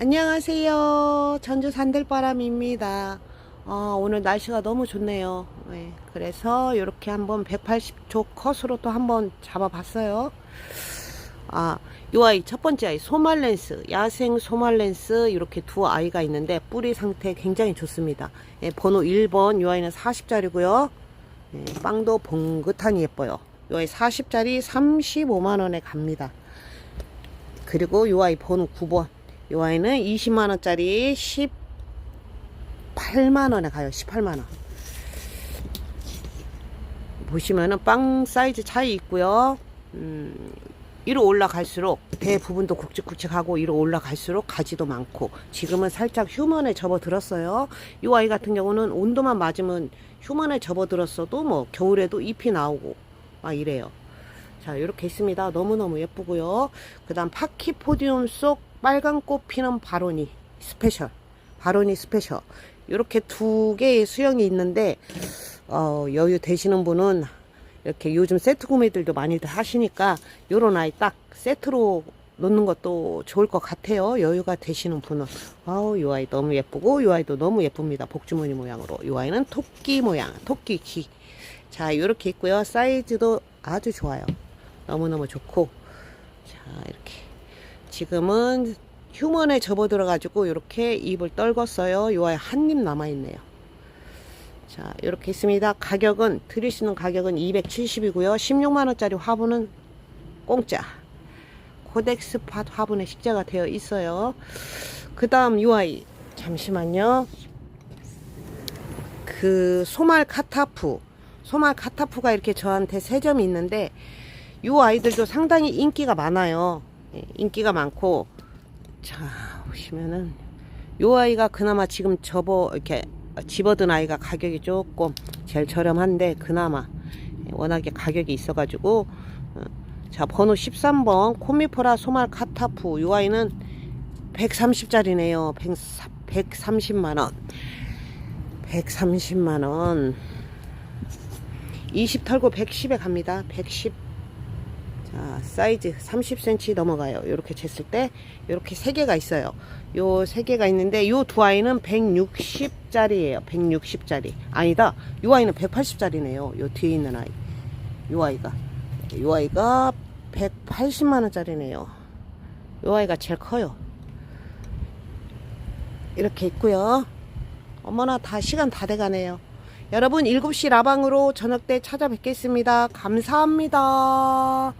안녕하세요. 전주 산들바람입니다. 어, 오늘 날씨가 너무 좋네요. 네, 그래서 이렇게 한번 180초 컷으로 또 한번 잡아 봤어요. 아, 요 아이 첫 번째 아이 소말렌스, 야생 소말렌스 이렇게 두 아이가 있는데 뿌리 상태 굉장히 좋습니다. 예, 번호 1번 요 아이는 40짜리고요. 예, 빵도 봉긋하니 예뻐요. 요 아이 40짜리 35만 원에 갑니다. 그리고 요 아이 번호 9번. 요 아이는 20만원짜리 18만원에 가요. 18만원. 보시면은 빵 사이즈 차이 있고요. 음, 위로 올라갈수록 대부분도 굵직굵직하고 위로 올라갈수록 가지도 많고 지금은 살짝 휴먼에 접어들었어요. 이 아이 같은 경우는 온도만 맞으면 휴먼에 접어들었어도 뭐 겨울에도 잎이 나오고 막 이래요. 자 이렇게 있습니다. 너무너무 예쁘고요. 그 다음 파키포디움 속 빨간 꽃 피는 바로니 스페셜 바로니 스페셜 이렇게 두 개의 수영이 있는데 어, 여유 되시는 분은 이렇게 요즘 세트 구매들도 많이들 하시니까 요런 아이 딱 세트로 놓는 것도 좋을 것 같아요. 여유가 되시는 분은. 아우, 요 아이 너무 예쁘고, 요 아이도 너무 예쁩니다. 복주머니 모양으로. 요 아이는 토끼 모양, 토끼 귀. 자, 요렇게 있고요. 사이즈도 아주 좋아요. 너무너무 좋고. 자, 이렇게. 지금은 휴먼에 접어들어 가지고 이렇게 입을 떨궜어요. 요 아이 한입 남아 있네요. 자, 이렇게 있습니다. 가격은, 있는 가격은 270이고요. 16만원짜리 화분은 공짜. 코덱스 팟 화분에 식재가 되어 있어요. 그 다음 UI. 잠시만요. 그 소말 카타프. 소말 카타프가 이렇게 저한테 세 점이 있는데, 이 아이들도 상당히 인기가 많아요. 예, 인기가 많고, 자, 보시면은, 요 아이가 그나마 지금 접어, 이렇게 집어든 아이가 가격이 조금 제일 저렴한데, 그나마 워낙에 가격이 있어 가지고, 어, 자, 번호 13번, 코미포라 소말 카타프. 요 아이는 130짜리네요. 130만원. 130만원. 20 털고 110에 갑니다. 110. 자, 사이즈 30cm 넘어가요. 이렇게 쟀을 때, 이렇게 세 개가 있어요. 요세 개가 있는데, 요 두 아이는 160짜리예요. 160짜리. 아니다. 요 아이는 180짜리네요. 요 뒤에 있는 아이. 요 아이가. 요 아이가 180만원짜리네요. 요 아이가 제일 커요. 이렇게 있고요. 어머나 다 시간 다 돼가네요. 여러분 7시 라방으로 저녁 때 찾아뵙겠습니다. 감사합니다.